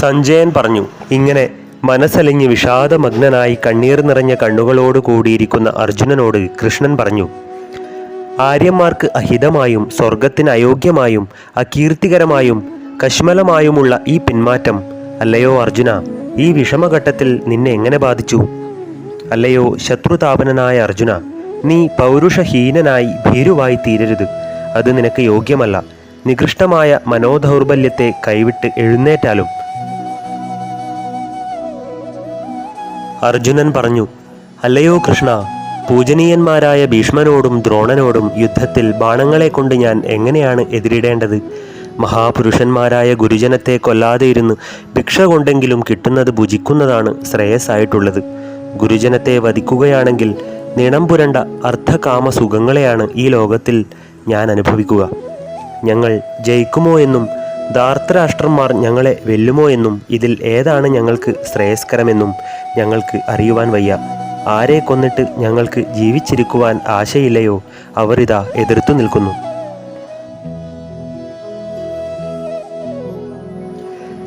സഞ്ജയൻ പറഞ്ഞു. ഇങ്ങനെ മനസ്സലിഞ്ഞ് വിഷാദമഗ്നനായി കണ്ണീർ നിറഞ്ഞ കണ്ണുകളോട് കൂടിയിരിക്കുന്ന അർജുനനോട് കൃഷ്ണൻ പറഞ്ഞു ആര്യന്മാർക്ക് അഹിതമായും സ്വർഗത്തിന് അയോഗ്യമായും അകീർത്തികരമായും കശ്മലമായുമുള്ള ഈ പിന്മാറ്റം അല്ലയോ അർജുന? ഈ വിഷമഘട്ടത്തിൽ നിന്നെ എങ്ങനെ ബാധിച്ചു? അല്ലയോ ശത്രുതാപനനായ അർജുന? നീ പൗരുഷഹീനനായി ഭീരുവായി തീരരുത്. അത് നിനക്ക് യോഗ്യമല്ല. നികൃഷ്ടമായ മനോദൗർബല്യത്തെ കൈവിട്ട് എഴുന്നേറ്റാലും അർജുനൻ പറഞ്ഞു അല്ലയോ കൃഷ്ണ പൂജനീയന്മാരായ ഭീഷ്മനോടും ദ്രോണനോടും യുദ്ധത്തിൽ ബാണങ്ങളെ കൊണ്ട് ഞാൻ എങ്ങനെയാണ് എതിരിടേണ്ടത്? മഹാപുരുഷന്മാരായ ഗുരുജനത്തെ കൊല്ലാതെ ഇരുന്ന് ഭിക്ഷ കൊണ്ടെങ്കിലും കിട്ടുന്നത് ഭുജിക്കുന്നതാണ് ശ്രേയസ്സായിട്ടുള്ളത്. ഗുരുജനത്തെ വധിക്കുകയാണെങ്കിൽ നിണം പുരണ്ട അർത്ഥകാമ സുഖങ്ങളെയാണ് ഈ ലോകത്തിൽ ഞാൻ അനുഭവിക്കുക. ഞങ്ങൾ ജയിക്കുമോ എന്നും ധാർത്തരാഷ്ട്രന്മാർ ഞങ്ങളെ വെല്ലുമോ എന്നും ഇതിൽ ഏതാണ് ഞങ്ങൾക്ക് ശ്രേയസ്കരമെന്നും ഞങ്ങൾക്ക് അറിയുവാൻ വയ്യ. ആരെ കൊന്നിട്ട് ഞങ്ങൾക്ക് ജീവിച്ചിരിക്കുവാൻ ആശയില്ലയോ? അവരിതാ എതിർത്തു നിൽക്കുന്നു.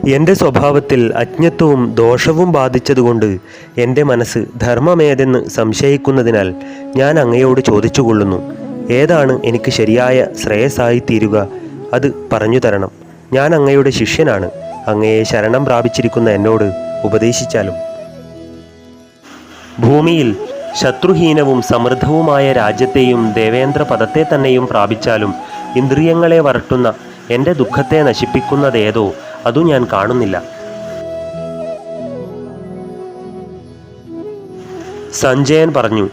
എന്റെ സ്വഭാവത്തിൽ അജ്ഞത്വവും ദോഷവും ബാധിച്ചതുകൊണ്ട് എന്റെ മനസ്സ് ധർമ്മമേതെന്ന് സംശയിക്കുന്നതിനാൽ ഞാൻ അങ്ങയോട് ചോദിച്ചുകൊള്ളുന്നു. ഏതാണ് എനിക്ക് ശരിയായ ശ്രേയസായി തീരുക? അത് പറഞ്ഞു തരണം. ഞാൻ അങ്ങയുടെ ശിഷ്യനാണ്. അങ്ങയെ ശരണം പ്രാപിച്ചിരിക്കുന്ന എന്നോട് ഉപദേശിച്ചാലും. ഭൂമിയിൽ ശത്രുഹീനവും സമൃദ്ധവുമായ രാജ്യത്തെയും ദേവേന്ദ്ര പദത്തെ തന്നെയും പ്രാപിച്ചാലും ഇന്ദ്രിയങ്ങളെ വരട്ടുന്ന എന്റെ ദുഃഖത്തെ നശിപ്പിക്കുന്നതേതോ അതു ഞാൻ കാണുന്നില്ല. സഞ്ജയൻ പറഞ്ഞു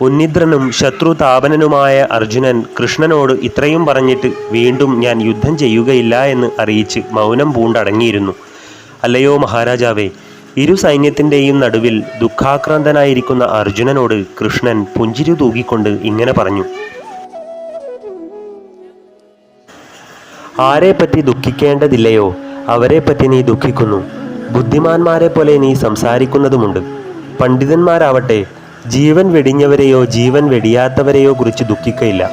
ഉന്നിദ്രനും ശത്രുതാപനനുമായ അർജുനൻ കൃഷ്ണനോട് ഇത്രയും പറഞ്ഞിട്ട് വീണ്ടും ഞാൻ യുദ്ധം ചെയ്യുകയില്ല എന്ന് അറിയിച്ച് മൗനം പൂണ്ടടങ്ങിയിരുന്നു. അല്ലയോ മഹാരാജാവേ ഇരു സൈന്യത്തിന്റെയും നടുവിൽ ദുഃഖാക്രാന്തനായിരിക്കുന്ന അർജുനനോട് കൃഷ്ണൻ പുഞ്ചിരി തൂകിക്കൊണ്ട് ഇങ്ങനെ പറഞ്ഞു. ആരെപ്പറ്റി ദുഃഖിക്കേണ്ടതില്ലയോ? അവരെപ്പറ്റി നീ ദുഃഖിക്കുന്നു. ബുദ്ധിമാന്മാരെ പോലെ നീ സംസാരിക്കുന്നതുമുണ്ട്. പണ്ഡിതന്മാരാവട്ടെ ജീവൻ വെടിഞ്ഞവരെയോ ജീവൻ വെടിയാത്തവരെയോ കുറിച്ച് ദുഃഖിക്കയില്ല.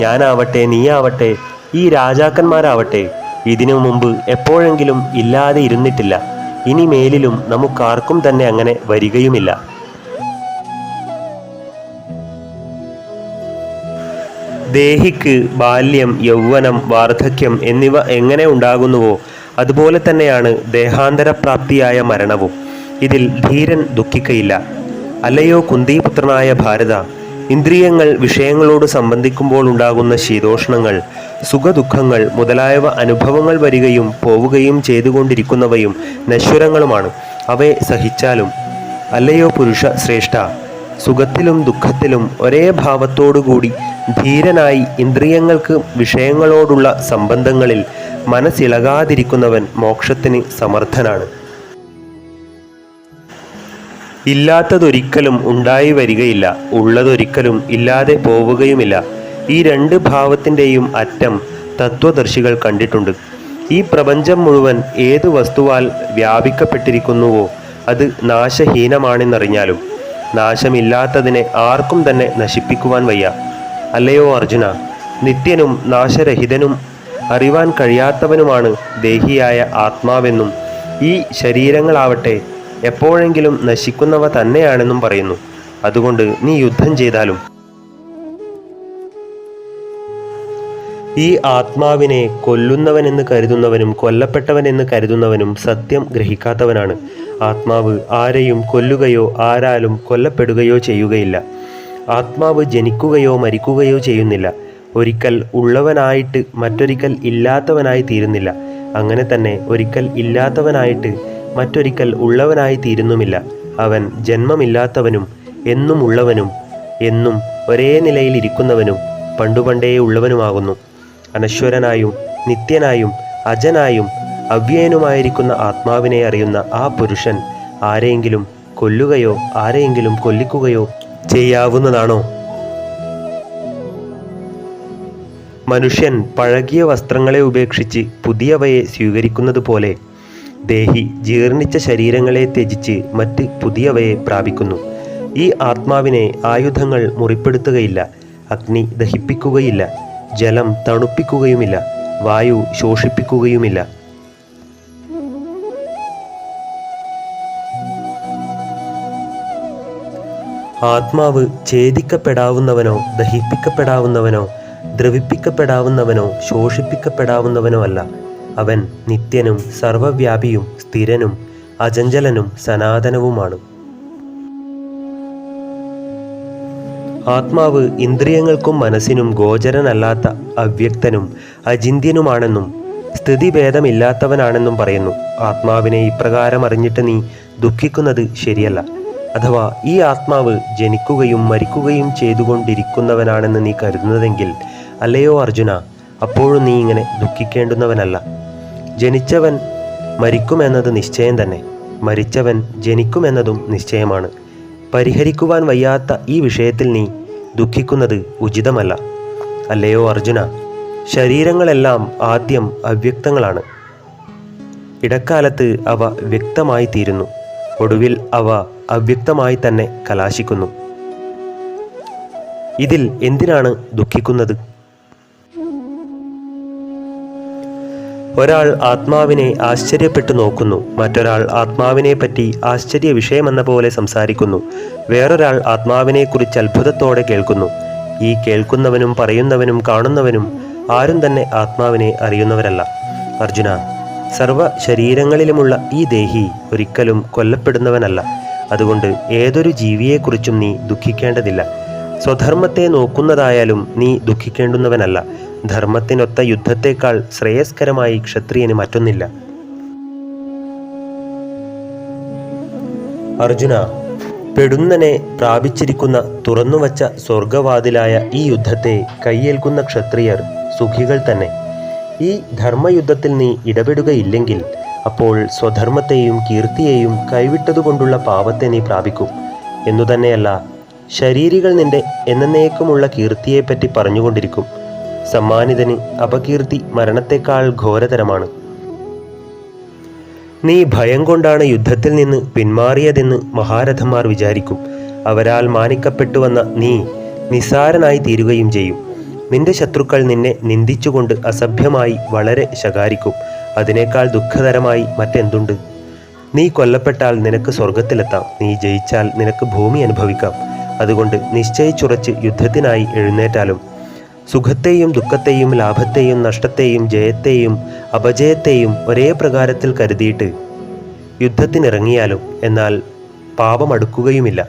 ഞാനാവട്ടെ നീയാവട്ടെ ഈ രാജാക്കന്മാരാവട്ടെ ഇതിനു മുമ്പ് എപ്പോഴെങ്കിലും ഇല്ലാതെ ഇരുന്നിട്ടില്ല. ഇനി മേലിലും നമുക്കാർക്കും തന്നെ അങ്ങനെ വരികയുമില്ല. ദേഹിക്ക് ബാല്യം യൗവനം വാർദ്ധക്യം എന്നിവ എങ്ങനെ ഉണ്ടാകുന്നുവോ അതുപോലെ തന്നെയാണ് ദേഹാന്തരപ്രാപ്തിയായ മരണവും. ഇതിൽ ധീരൻ ദുഃഖിക്കയില്ല. അല്ലയോ കുന്തിപുത്രനായ ഭാരത ഇന്ദ്രിയങ്ങൾ വിഷയങ്ങളോട് സംബന്ധിക്കുമ്പോൾ ഉണ്ടാകുന്ന ശീതോഷ്ണങ്ങൾ സുഖദുഃഖങ്ങൾ മുതലായവ അനുഭവങ്ങൾ വരികയും പോവുകയും ചെയ്തുകൊണ്ടിരിക്കുന്നവയും നശ്വരങ്ങളുമാണ്. അവയെ സഹിച്ചാലും അല്ലയോ പുരുഷ ശ്രേഷ്ഠ? സുഖത്തിലും ദുഃഖത്തിലും ഒരേ ഭാവത്തോടുകൂടി ധീരനായി ഇന്ദ്രിയങ്ങൾക്ക് വിഷയങ്ങളോടുള്ള സംബന്ധങ്ങളിൽ മനസ്സിളകാതിരിക്കുന്നവൻ മോക്ഷത്തിന് സമർത്ഥനാണ്. ഇല്ലാത്തതൊരിക്കലും ഉണ്ടായി വരികയില്ല. ഉള്ളതൊരിക്കലും ഇല്ലാതെ പോവുകയുമില്ല. ഈ രണ്ട് ഭാവത്തിന്റെയും അറ്റം തത്വദർശികൾ കണ്ടിട്ടുണ്ട്. ഈ പ്രപഞ്ചം മുഴുവൻ ഏത് വസ്തുവാൽ വ്യാപിക്കപ്പെട്ടിരിക്കുന്നുവോ അത് നാശഹീനമാണെന്നറിഞ്ഞാലും നാശമില്ലാത്തതിനെ ആർക്കും തന്നെ നശിപ്പിക്കുവാൻ വയ്യ. അല്ലയോ അർജുന? നിത്യനും നാശരഹിതനും അറിവാൻ കഴിയാത്തവനുമാണ് ദേഹിയായ ആത്മാവെന്നും ഈ ശരീരങ്ങളാവട്ടെ എപ്പോഴെങ്കിലും നശിക്കുന്നവ തന്നെയാണെന്നും പറയുന്നു. അതുകൊണ്ട് നീ യുദ്ധം ചെയ്താലും ഈ ആത്മാവിനെ കൊല്ലുന്നവനെന്ന് കരുതുന്നവനും കൊല്ലപ്പെട്ടവനെന്ന് കരുതുന്നവനും സത്യം ഗ്രഹിക്കാത്തവനാണ്. ആത്മാവ് ആരെയും കൊല്ലുകയോ ആരാലും കൊല്ലപ്പെടുകയോ ചെയ്യുകയില്ല. ആത്മാവ് ജനിക്കുകയോ മരിക്കുകയോ ചെയ്യുന്നില്ല. ഒരിക്കൽ ഉള്ളവനായിട്ട് മറ്റൊരിക്കൽ ഇല്ലാത്തവനായി തീരുന്നില്ല. അങ്ങനെ തന്നെ ഒരിക്കൽ ഇല്ലാത്തവനായിട്ട് മറ്റൊരിക്കൽ ഉള്ളവനായി തീരുന്നുമില്ല. അവൻ ജന്മമില്ലാത്തവനും എന്നും ഉള്ളവനും എന്നും ഒരേ നിലയിൽ ഇരിക്കുന്നവനും പണ്ടുപണ്ടേ ഉള്ളവനുമാകുന്നു. അനശ്വരനായും നിത്യനായും അജനായും അവ്യയനുമായിരിക്കുന്ന ആത്മാവിനെ അറിയുന്ന ആ പുരുഷൻ ആരെയെങ്കിലും കൊല്ലുകയോ ആരെയെങ്കിലും കൊല്ലിക്കുകയോ ചെയ്യാവുന്നതാണോ? മനുഷ്യൻ പഴകിയ വസ്ത്രങ്ങളെ ഉപേക്ഷിച്ച് പുതിയവയെ സ്വീകരിക്കുന്നത് പോലെ ദേഹി ജീർണിച്ച ശരീരങ്ങളെ ത്യജിച്ച് മറ്റ് പുതിയവയെ പ്രാപിക്കുന്നു. ഈ ആത്മാവിനെ ആയുധങ്ങൾ മുറിപ്പെടുത്തുകയില്ല അഗ്നി ദഹിപ്പിക്കുകയില്ല. ജലം തണുപ്പിക്കുകയുമില്ല വായു ശോഷിപ്പിക്കുകയുമില്ല. ആത്മാവ് ഛേദിക്കപ്പെടാവുന്നവനോ ദഹിപ്പിക്കപ്പെടാവുന്നവനോ ദ്രവിപ്പിക്കപ്പെടാവുന്നവനോ ശോഷിപ്പിക്കപ്പെടാവുന്നവനോ അല്ല. അവൻ നിത്യനും സർവവ്യാപിയും സ്ഥിരനും അചഞ്ചലനും സനാതനവുമാണ്. ആത്മാവ് ഇന്ദ്രിയങ്ങൾക്കും മനസ്സിനും ഗോചരനല്ലാത്ത അവ്യക്തനും അചിന്യനുമാണെന്നും സ്ഥിതിഭേദമില്ലാത്തവനാണെന്നും പറയുന്നു. ആത്മാവിനെ ഇപ്രകാരം അറിഞ്ഞിട്ട് നീ ദുഃഖിക്കുന്നത് ശരിയല്ല. അഥവാ ഈ ആത്മാവ് ജനിക്കുകയും മരിക്കുകയും ചെയ്തുകൊണ്ടിരിക്കുന്നവനാണെന്ന് നീ കരുതുന്നതെങ്കിൽ അല്ലയോ അർജുന അപ്പോഴും നീ ഇങ്ങനെ ദുഃഖിക്കേണ്ടുന്നവനല്ല. ജനിച്ചവൻ മരിക്കുമെന്നത് നിശ്ചയം തന്നെ. മരിച്ചവൻ ജനിക്കുമെന്നതും നിശ്ചയമാണ്. പരിഹരിക്കുവാൻ വയ്യാത്ത ഈ വിഷയത്തിൽ നീ ദുഃഖിക്കുന്നത് ഉചിതമല്ല. അല്ലയോ അർജുന? ശരീരങ്ങളെല്ലാം ആദ്യം അവ്യക്തങ്ങളാണ്. ഇടക്കാലത്ത് അവ വ്യക്തമായി തീരുന്നു. ഒടുവിൽ അവ അവ്യക്തമായി തന്നെ കലാശിക്കുന്നു. ഇതിൽ എന്തിനാണ് ദുഃഖിക്കുന്നത്? ഒരാൾ ആത്മാവിനെ ആശ്ചര്യപ്പെട്ടു നോക്കുന്നു മറ്റൊരാൾ ആത്മാവിനെ പറ്റി ആശ്ചര്യ വിഷയമെന്ന പോലെ സംസാരിക്കുന്നു. വേറൊരാൾ ആത്മാവിനെക്കുറിച്ച് അത്ഭുതത്തോടെ കേൾക്കുന്നു. ഈ കേൾക്കുന്നവനും പറയുന്നവനും കാണുന്നവനും ആരും തന്നെ ആത്മാവിനെ അറിയുന്നവരല്ല. അർജുന സർവ ശരീരങ്ങളിലുമുള്ള ഈ ദേഹി ഒരിക്കലും കൊല്ലപ്പെടുന്നവനല്ല. അതുകൊണ്ട് ഏതൊരു ജീവിയെക്കുറിച്ചും നീ ദുഃഖിക്കേണ്ടതില്ല. സ്വധർമ്മത്തെ നോക്കുന്നതായാലും നീ ദുഃഖിക്കേണ്ടുന്നവനല്ല. ധർമ്മത്തിനൊത്ത യുദ്ധത്തേക്കാൾ ശ്രേയസ്കരമായി ക്ഷത്രിയന് മറ്റൊന്നില്ല. അർജുന പെടുന്നനെ പ്രാപിച്ചിരിക്കുന്ന തുറന്നുവച്ച സ്വർഗവാതിലായ ഈ യുദ്ധത്തെ കൈയേൽക്കുന്ന ക്ഷത്രിയർ സുഖികൾ തന്നെ. ഈ ധർമ്മയുദ്ധത്തിൽ നീ ഇടപെടുകയില്ലെങ്കിൽ അപ്പോൾ സ്വധർമ്മത്തെയും കീർത്തിയെയും കൈവിട്ടതുകൊണ്ടുള്ള പാപത്തെ നീ പ്രാപിക്കും. എന്നുതന്നെയല്ല ശരീരികൾ നിന്റെ എന്നേക്കുമുള്ള കീർത്തിയെപ്പറ്റി പറഞ്ഞുകൊണ്ടിരിക്കും. സമ്മാനിതന് അപകീർത്തി മരണത്തെക്കാൾ ഘോരതരമാണ്. നീ ഭയം കൊണ്ടാണ് യുദ്ധത്തിൽ നിന്ന് പിന്മാറിയതെന്ന് മഹാരഥന്മാർ വിചാരിക്കും. അവരാൽ മാനിക്കപ്പെട്ടുവന്ന നീ നിസ്സാരനായി തീരുകയും ചെയ്യും. നിന്റെ ശത്രുക്കൾ നിന്നെ നിന്ദിച്ചുകൊണ്ട് അസഭ്യമായി വളരെ ശകാരിക്കും. അതിനേക്കാൾ ദുഃഖതരമായി മറ്റെന്തുണ്ട്? നീ കൊല്ലപ്പെട്ടാൽ നിനക്ക് സ്വർഗത്തിലെത്താം നീ ജയിച്ചാൽ നിനക്ക് ഭൂമി അനുഭവിക്കാം. അതുകൊണ്ട് നിശ്ചയിച്ചുറച്ച് യുദ്ധത്തിനായി എഴുന്നേറ്റാലും സുഖത്തെയും ദുഃഖത്തെയും ലാഭത്തെയും നഷ്ടത്തെയും ജയത്തെയും അപജയത്തെയും ഒരേ പ്രകാരത്തിൽ കരുതിയിട്ട് യുദ്ധത്തിനിറങ്ങിയാലും എന്നാൽ പാപമടുക്കുകയുമില്ല.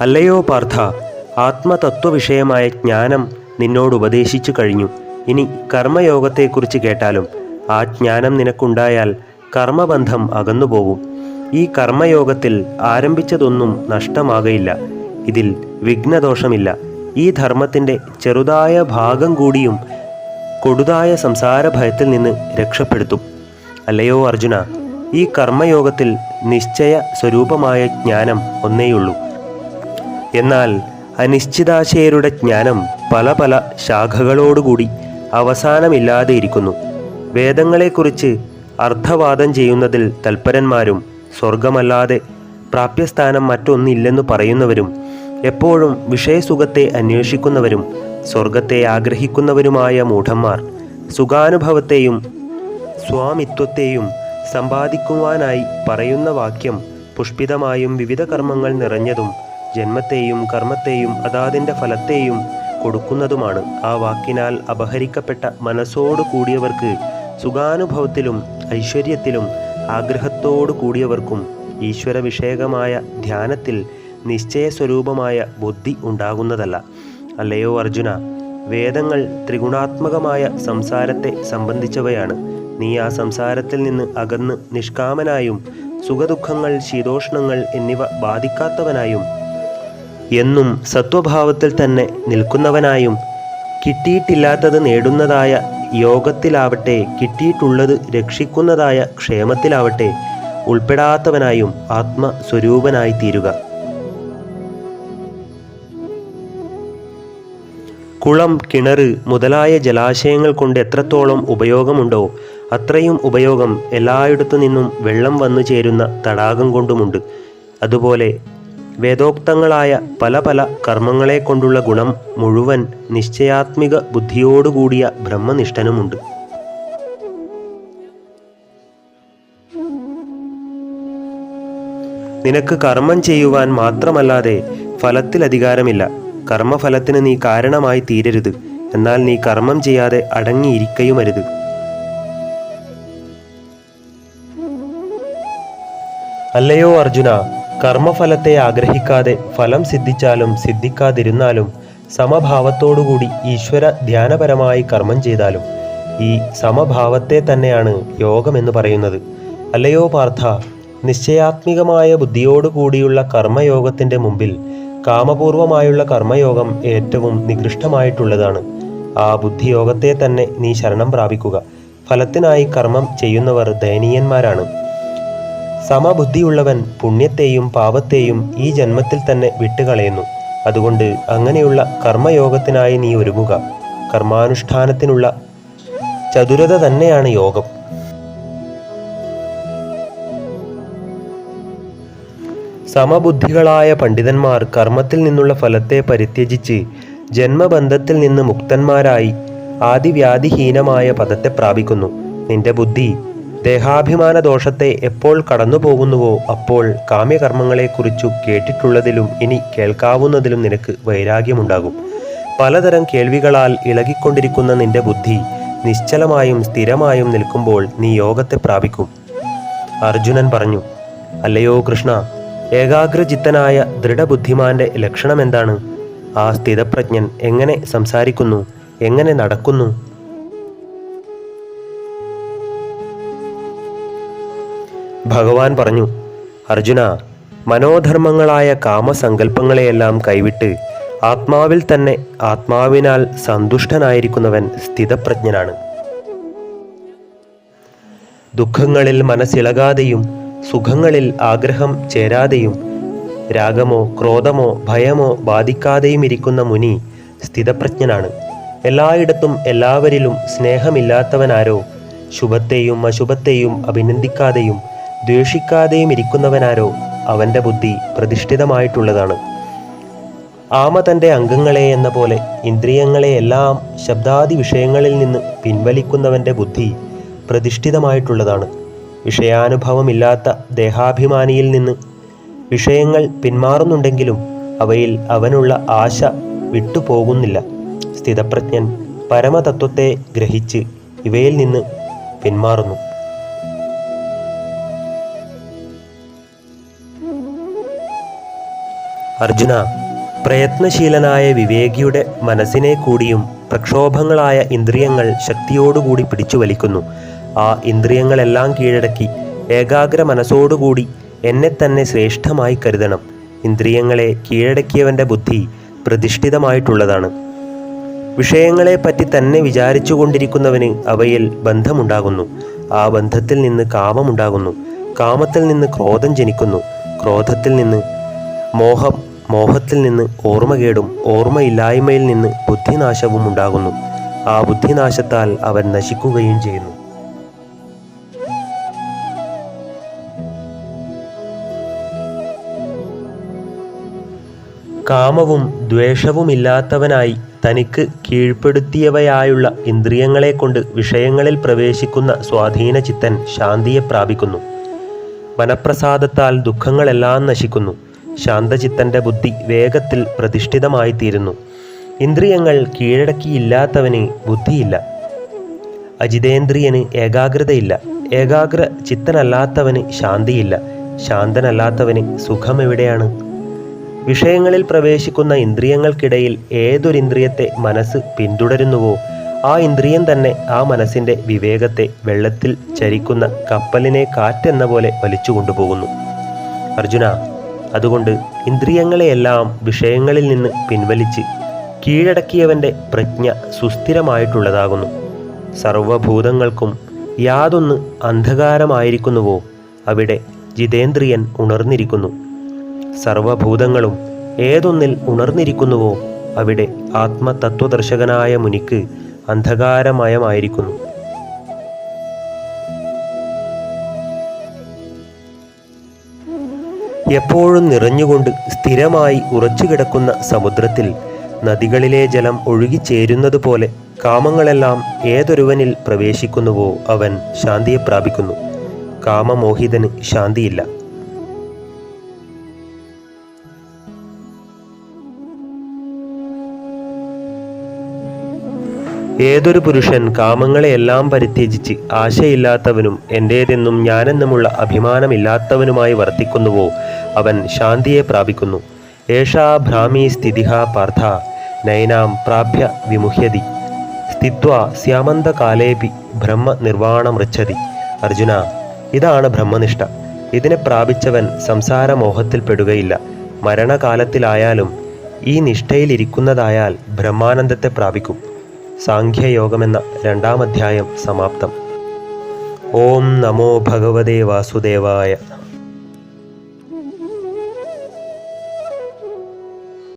അല്ലയോ പാർത്ഥ ആത്മതത്വവിഷയമായ ജ്ഞാനം നിന്നോട് ഉപദേശിച്ചു കഴിഞ്ഞു. ഇനി കർമ്മയോഗത്തെക്കുറിച്ച് കേട്ടാലും ആ ജ്ഞാനം നിനക്കുണ്ടായാൽ കർമ്മബന്ധം അകന്നുപോകും ഈ കർമ്മയോഗത്തിൽ ആരംഭിച്ചതൊന്നും നഷ്ടമാകയില്ല. ഇതിൽ വിഘ്നദോഷമില്ല. ഈ ധർമ്മത്തിന്റെ ചെറുതായ ഭാഗം കൂടിയും കൊടുതായ സംസാര ഭയത്തിൽ നിന്ന് രക്ഷപ്പെടുത്തും. അല്ലയോ അർജുന ഈ കർമ്മയോഗത്തിൽ നിശ്ചയ സ്വരൂപമായ ജ്ഞാനം ഒന്നേയുള്ളൂ. എന്നാൽ അനിശ്ചിതാശയരുടെ ജ്ഞാനം പല പല ശാഖകളോടുകൂടി അവസാനമില്ലാതെ ഇരിക്കുന്നു. വേദങ്ങളെക്കുറിച്ച് അർത്ഥവാദം ചെയ്യുന്നതിൽ തൽപരന്മാരും സ്വർഗമല്ലാതെ പ്രാപ്യസ്ഥാനം മറ്റൊന്നില്ലെന്ന് പറയുന്നവരും എപ്പോഴും വിഷയസുഖത്തെ അന്വേഷിക്കുന്നവരും സ്വർഗത്തെ ആഗ്രഹിക്കുന്നവരുമായ മൂഢന്മാർ സുഖാനുഭവത്തെയും സ്വാമിത്വത്തെയും സമ്പാദിക്കുവാനായി പറയുന്ന വാക്യം പുഷ്പിതമായും വിവിധ കർമ്മങ്ങൾ നിറഞ്ഞതും ജന്മത്തെയും കർമ്മത്തെയും അതാതിന്റെ ഫലത്തെയും കൊടുക്കുന്നതുമാണ്. ആ വാക്കിനാൽ അപഹരിക്കപ്പെട്ട മനസ്സോടു കൂടിയവർക്ക് സുഖാനുഭവത്തിലും ഐശ്വര്യത്തിലും ആഗ്രഹത്തോടു കൂടിയവർക്കും ഈശ്വര വിഷയകമായ ധ്യാനത്തിൽ നിശ്ചയസ്വരൂപമായ ബുദ്ധി ഉണ്ടാകുന്നതല്ല. അല്ലയോ അർജുന വേദങ്ങൾ ത്രിഗുണാത്മകമായ സംസാരത്തെ സംബന്ധിച്ചവയാണ്. നീ ആ സംസാരത്തിൽ നിന്ന് അകന്ന് നിഷ്കാമനായും സുഖദുഃഖങ്ങൾ ശീതോഷ്ണങ്ങൾ എന്നിവ ബാധിക്കാത്തവനായും എന്നും സത്വഭാവത്തിൽ തന്നെ നിൽക്കുന്നവനായും കിട്ടിയിട്ടില്ലാത്തത് നേടുന്നതായ യോഗത്തിലാവട്ടെ കിട്ടിയിട്ടുള്ളത് രക്ഷിക്കുന്നതായ ക്ഷേമത്തിലാവട്ടെ ഉൾപ്പെടാത്തവനായും ആത്മസ്വരൂപനായി തീരുക കുളം കിണർ മുതലായ ജലാശയങ്ങൾ കൊണ്ട് എത്രത്തോളം ഉപയോഗമുണ്ടോ അത്രയും ഉപയോഗം എല്ലായിടത്തു നിന്നും വെള്ളം വന്നു ചേരുന്ന തടാകം കൊണ്ടുമുണ്ട്. അതുപോലെ വേദോക്തങ്ങളായ പല പല കർമ്മങ്ങളെ കൊണ്ടുള്ള ഗുണം മുഴുവൻ നിശ്ചയാത്മിക ബുദ്ധിയോടുകൂടിയ ബ്രഹ്മനിഷ്ഠനുമുണ്ട്. നിനക്ക് കർമ്മം ചെയ്യുവാൻ മാത്രമല്ലാതെ ഫലത്തിൽ അധികാരമില്ല. കർമ്മഫലത്തിന് നീ കാരണമായി തീരരുത്. എന്നാൽ നീ കർമ്മം ചെയ്യാതെ അടങ്ങിയിരിക്കയുമരുത്. അല്ലയോ അർജുന കർമ്മഫലത്തെ ആഗ്രഹിക്കാതെ ഫലം സിദ്ധിച്ചാലും സിദ്ധിക്കാതിരുന്നാലും സമഭാവത്തോടുകൂടി ഈശ്വര ധ്യാനപരമായി കർമ്മം ചെയ്താലും ഈ സമഭാവത്തെ തന്നെയാണ് യോഗമെന്ന് പറയുന്നത്. അല്ലയോ പാർത്ഥ നിശ്ചയാത്മികമായ ബുദ്ധിയോടുകൂടിയുള്ള കർമ്മയോഗത്തിന്റെ മുമ്പിൽ കാമപൂർവമായുള്ള കർമ്മയോഗം ഏറ്റവും നികൃഷ്ടമായിട്ടുള്ളതാണ്. ആ ബുദ്ധിയോഗത്തെ തന്നെ നീ ശരണം പ്രാപിക്കുക. ഫലത്തിനായി കർമ്മം ചെയ്യുന്നവർ ദയനീയന്മാരാണ്. സമബുദ്ധിയുള്ളവൻ പുണ്യത്തെയും പാപത്തെയും ഈ ജന്മത്തിൽ തന്നെ വിട്ടുകളയുന്നു. അതുകൊണ്ട് അങ്ങനെയുള്ള കർമ്മയോഗത്തിനായി നീ ഒരുങ്ങുക. കർമാനുഷ്ഠാനത്തിനുള്ള ചതുരത തന്നെയാണ് യോഗം. സമബുദ്ധികളായ പണ്ഡിതന്മാർ കർമ്മത്തിൽ നിന്നുള്ള ഫലത്തെ പരിത്യജിച്ച് ജന്മബന്ധത്തിൽ നിന്ന് മുക്തന്മാരായി ആദിവ്യാധിഹീനമായ പദത്തെ പ്രാപിക്കുന്നു. നിന്റെ ബുദ്ധി ദേഹാഭിമാന ദോഷത്തെ എപ്പോൾ കടന്നു പോകുന്നുവോ അപ്പോൾ കാമ്യകർമ്മങ്ങളെക്കുറിച്ചു കേട്ടിട്ടുള്ളതിലും ഇനി കേൾക്കാവുന്നതിലും നിനക്ക് വൈരാഗ്യമുണ്ടാകും. പലതരം കേൾവികളാൽ ഇളകിക്കൊണ്ടിരിക്കുന്ന നിന്റെ ബുദ്ധി നിശ്ചലമായും സ്ഥിരമായും നിൽക്കുമ്പോൾ നീ യോഗത്തെ പ്രാപിക്കും. അർജുനൻ പറഞ്ഞു അല്ലയോ കൃഷ്ണ ഏകാഗ്രചിത്തനായ ദൃഢബുദ്ധിമാന്റെ ലക്ഷണമെന്താണ്? ആ സ്ഥിതപ്രജ്ഞൻ എങ്ങനെ സംസാരിക്കുന്നു? എങ്ങനെ നടക്കുന്നു? ഭഗവാൻ പറഞ്ഞു അർജുന മനോധർമ്മങ്ങളായ കാമസങ്കല്പങ്ങളെയെല്ലാം കൈവിട്ട് ആത്മാവിൽ തന്നെ ആത്മാവിനാൽ സന്തുഷ്ടനായിരിക്കുന്നവൻ സ്ഥിതപ്രജ്ഞനാണ്. ദുഃഖങ്ങളിൽ മനസ്സിളകാതെയും സുഖങ്ങളിൽ ആഗ്രഹം ചേരാതെയും രാഗമോ ക്രോധമോ ഭയമോ ബാധിക്കാതെയും ഇരിക്കുന്ന മുനി സ്ഥിതപ്രജ്ഞനാണ്. എല്ലായിടത്തും എല്ലാവരിലും സ്നേഹമില്ലാത്തവനാരോ ശുഭത്തെയും അശുഭത്തെയും അഭിനന്ദിക്കാതെയും ദ്വേഷിക്കാതെയും ഇരിക്കുന്നവനാരോ അവന്റെ ബുദ്ധി പ്രതിഷ്ഠിതമായിട്ടുള്ളതാണ്. ആമ തന്റെ അംഗങ്ങളെ എന്ന പോലെ ഇന്ദ്രിയങ്ങളെയെല്ലാം ശബ്ദാദി വിഷയങ്ങളിൽ നിന്ന് പിൻവലിക്കുന്നവന്റെ ബുദ്ധി പ്രതിഷ്ഠിതമായിട്ടുള്ളതാണ്. വിഷയാനുഭവമില്ലാത്ത ദേഹാഭിമാനിയിൽ നിന്ന് വിഷയങ്ങൾ പിന്മാറുന്നുണ്ടെങ്കിലും അവയിൽ അവനുള്ള ആശ വിട്ടുപോകുന്നില്ല. സ്ഥിതപ്രജ്ഞൻ പരമതത്വത്തെ ഗ്രഹിച്ച് ഇവയിൽ നിന്ന് പിന്മാറുന്നു. അർജുന പ്രയത്നശീലനായ വിവേകിയുടെ മനസ്സിനെ കൂടിയും പ്രക്ഷോഭങ്ങളായ ഇന്ദ്രിയങ്ങൾ ശക്തിയോടുകൂടി പിടിച്ചു വലിക്കുന്നു. ആ ഇന്ദ്രിയങ്ങളെല്ലാം കീഴടക്കി ഏകാഗ്ര മനസ്സോടുകൂടി എന്നെ തന്നെ ശ്രേഷ്ഠമായി കരുതണം. ഇന്ദ്രിയങ്ങളെ കീഴടക്കിയവന്റെ ബുദ്ധി പ്രതിഷ്ഠിതമായിട്ടുള്ളതാണ്. വിഷയങ്ങളെപ്പറ്റി തന്നെ വിചാരിച്ചു കൊണ്ടിരിക്കുന്നവന് അവയിൽ ബന്ധമുണ്ടാകുന്നു. ആ ബന്ധത്തിൽ നിന്ന് കാമമുണ്ടാകുന്നു. കാമത്തിൽ നിന്ന് ക്രോധം ജനിക്കുന്നു. ക്രോധത്തിൽ നിന്ന് മോഹം മോഹത്തിൽ നിന്ന് ഓർമ്മകേടും ഓർമ്മയില്ലായ്മയിൽ നിന്ന് ബുദ്ധിനാശവും ഉണ്ടാകുന്നു. ആ ബുദ്ധിനാശത്താൽ അവൻ നശിക്കുകയും ചെയ്യുന്നു. കാമവും ദ്വേഷവുമില്ലാത്തവനായി തനിക്ക് കീഴ്പ്പെടുത്തിയവയായുള്ള ഇന്ദ്രിയങ്ങളെ കൊണ്ട് വിഷയങ്ങളിൽ പ്രവേശിക്കുന്ന സ്വാധീന ചിത്തൻ ശാന്തിയെ പ്രാപിക്കുന്നു. വനപ്രസാദത്താൽ ദുഃഖങ്ങളെല്ലാം നശിക്കുന്നു. ശാന്തചിത്തന്റെ ബുദ്ധി വേഗത്തിൽ പ്രതിഷ്ഠിതമായിത്തീരുന്നു. ഇന്ദ്രിയങ്ങൾ കീഴടക്കിയില്ലാത്തവന് ബുദ്ധിയില്ല. അജിതേന്ദ്രിയന് ഏകാഗ്രതയില്ല. ഏകാഗ്ര ചിത്തനല്ലാത്തവന് ശാന്തിയില്ല. ശാന്തനല്ലാത്തവന് സുഖം എവിടെയാണ് വിഷയങ്ങളിൽ പ്രവേശിക്കുന്ന ഇന്ദ്രിയങ്ങൾക്കിടയിൽ ഏതൊരിന്ദ്രിയത്തെ മനസ്സ് പിന്തുടരുന്നുവോ ആ ഇന്ദ്രിയം തന്നെ ആ മനസ്സിന്റെ വിവേകത്തെ വെള്ളത്തിൽ ചരിക്കുന്ന കപ്പലിനെ കാറ്റെന്ന പോലെ വലിച്ചു കൊണ്ടുപോകുന്നു അർജുന അതുകൊണ്ട് ഇന്ദ്രിയങ്ങളെയെല്ലാം വിഷയങ്ങളിൽ നിന്ന് പിൻവലിച്ച് കീഴടക്കിയവന്റെ പ്രജ്ഞ സുസ്ഥിരമായിട്ടുള്ളതാകുന്നു. സർവഭൂതങ്ങൾക്കും യാതൊന്ന് അന്ധകാരമായിരിക്കുന്നുവോ അവിടെ ജിതേന്ദ്രിയൻ ഉണർന്നിരിക്കുന്നു. സർവഭൂതങ്ങളും ഏതൊന്നിൽ ഉണർന്നിരിക്കുന്നുവോ അവിടെ ആത്മതത്വദർശകനായ മുനിക്ക് അന്ധകാരമയമായിരിക്കുന്നു. എപ്പോഴും നിറഞ്ഞുകൊണ്ട് സ്ഥിരമായി ഉറച്ചുകിടക്കുന്ന സമുദ്രത്തിൽ നദികളിലെ ജലം ഒഴുകിച്ചേരുന്നത് പോലെ കാമങ്ങളെല്ലാം ഏതൊരുവനിൽ പ്രവേശിക്കുന്നുവോ അവൻ ശാന്തിയെ പ്രാപിക്കുന്നു. കാമമോഹിതന് ശാന്തിയില്ല. ഏതൊരു പുരുഷൻ കാമങ്ങളെയെല്ലാം പരിത്യജിച്ച് ആശയില്ലാത്തവനും എന്റേതെന്നും ഞാനെന്നുമുള്ള അഭിമാനമില്ലാത്തവനുമായി വർത്തിക്കുന്നുവോ അവൻ ശാന്തിയെ പ്രാപിക്കുന്നു. ഏഷാ ഭ്രാമി സ്ഥിതിഹ പാർത്ഥ നൈനാം പ്രാപ്യ വിമുഹ്യതി. സ്ഥിത്വ സ്യാമന്തകാലേപി ബ്രഹ്മ നിർവാണമൃച്ഛതി അർജുന ഇതാണ് ബ്രഹ്മനിഷ്ഠ. ഇതിനെ പ്രാപിച്ചവൻ സംസാരമോഹത്തിൽ സംസാരമോഹത്തിൽപ്പെടുകയില്ല മരണകാലത്തിലായാലും ഈ നിഷ്ഠയിലിരിക്കുന്നതായാൽ ബ്രഹ്മാനന്ദത്തെ പ്രാപിക്കും. സാഖ്യയോഗമെന്ന രണ്ടാം അധ്യായം സമാപ്തം. ഓം നമോ ഭഗവതേ വാസുദേവായ.